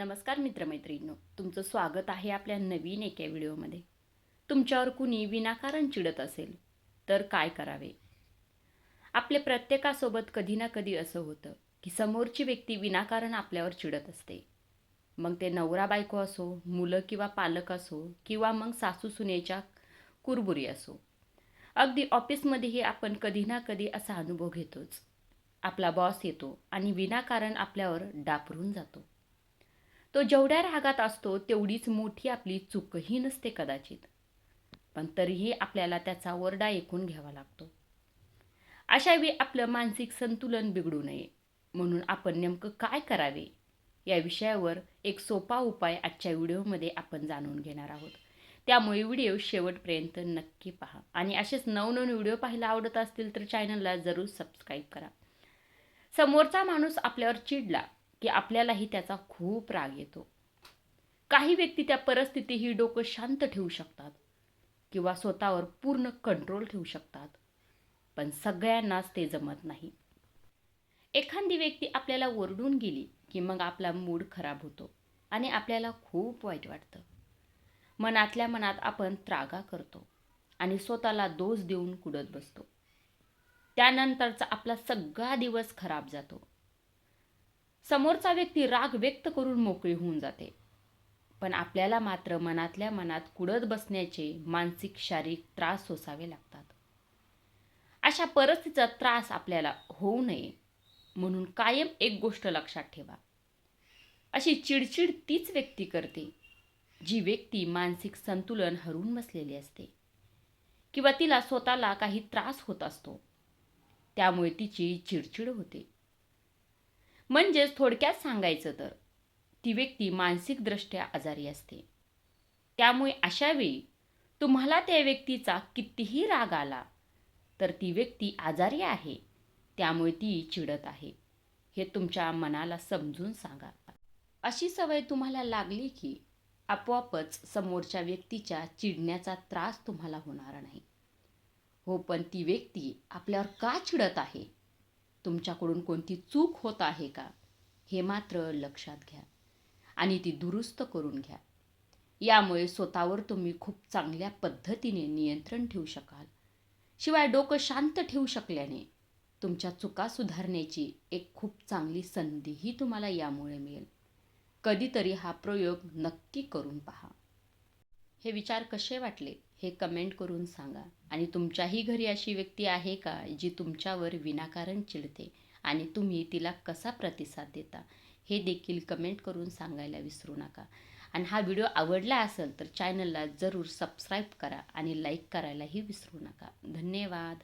नमस्कार मित्रमैत्रिणींनो तुमचं स्वागत आहे आपल्या नवीन एका व्हिडिओमध्ये. तुमच्यावर कुणी विनाकारण चिडत असेल तर काय करावे? आपल्या प्रत्येकासोबत कधी ना कधी असं होतं की समोरची व्यक्ती विनाकारण आपल्यावर चिडत असते. मग ते नवरा बायको असो मुलं किंवा पालक असो किंवा मग सासू सुनेच्या कुरबुरी असो. अगदी ऑफिसमध्येही आपण कधी ना कधी असा अनुभव घेतोच. आपला बॉस येतो आणि विनाकारण आपल्यावर डापरून जातो. तो जेवढ्या रागात असतो तेवढीच मोठी आपली चूकही नसते कदाचित. पण तरीही आपल्याला त्याचा ओरडा ऐकून घ्यावा लागतो. अशावेळी आपलं मानसिक संतुलन बिघडू नये. म्हणून आपण नेमकं काय करावे? या विषयावर एक सोपा उपाय आजच्या व्हिडिओमध्ये आपण जाणून घेणार आहोत. त्यामुळे व्हिडिओ शेवटपर्यंत नक्की पहा. आणि असेच नवनवीन व्हिडिओ पाहायला आवडत असतील तर चॅनलला जरूर सबस्क्राईब करा. समोरचा माणूस आपल्यावर चिडला की आपल्यालाही त्याचा खूप राग येतो. काही व्यक्ती त्या परिस्थितीही डोकं शांत ठेवू शकतात किंवा स्वतःवर पूर्ण कंट्रोल ठेवू शकतात पण सगळ्यांनाच ते जमत नाही. एखादी व्यक्ती आपल्याला ओरडून गेली की मग आपला मूड खराब होतो आणि आपल्याला खूप वाईट वाटतं. मनातल्या मनात आपण त्रागा करतो आणि स्वतःला दोष देऊन कुडत बसतो. त्यानंतरचा आपला सगळा दिवस खराब जातो. समोरचा व्यक्ती राग व्यक्त करून मोकळी होऊन जाते. पण आपल्याला मात्र मनातल्या मनात कुडत बसण्याचे मानसिक शारीरिक त्रास सोसावे लागतात. अशा परिस्थितीचा त्रास आपल्याला होऊ नये म्हणून कायम एक गोष्ट लक्षात ठेवा. अशी चिडचिड तीच व्यक्ती करते जी व्यक्ती मानसिक संतुलन हरून बसलेली असते किंवा तिला स्वतःला काही त्रास होत असतो. त्यामुळे तिची चिडचिड होते. म्हणजेच थोडक्यात सांगायचं तर ती व्यक्ती मानसिकदृष्ट्या आजारी असते. त्यामुळे अशावेळी तुम्हाला त्या व्यक्तीचा कितीही राग आला तर ती व्यक्ती आजारी आहे. त्यामुळे ती चिडत आहे. हे तुमच्या मनाला समजून सांगा. अशी सवय तुम्हाला लागली की आपोआपच समोरच्या व्यक्तीच्या चिडण्याचा त्रास तुम्हाला होणार नाही. हो पण ती व्यक्ती आपल्यावर का चिडत आहे? तुमच्याकडून कोणती चूक होत आहे का? हे मात्र लक्षात घ्या आणि ती दुरुस्त करून घ्या. यामुळे स्वतःवर तुम्ही खूप चांगल्या पद्धतीने नियंत्रण ठेवू शकाल. शिवाय डोकं शांत ठेवू शकल्याने तुमच्या चुका सुधारण्याची एक खूप चांगली संधीही तुम्हाला यामुळे मिळेल. कधीतरी हा प्रयोग नक्की करून पहा. हे विचार कसे वाटले? हे कमेंट करून सांगा. आणि तुमच्याही घरी अशी व्यक्ती आहे का जी तुमच्यावर विनाकारण चिडते आणि तुम्ही तिला कसा प्रतिसाद देता हे देखील कमेंट करून सांगायला विसरू नका. आणि हा व्हिडिओ आवडला असेल तर चॅनलला जरूर सबस्क्राईब करा आणि लाईक करायलाही विसरू नका. धन्यवाद.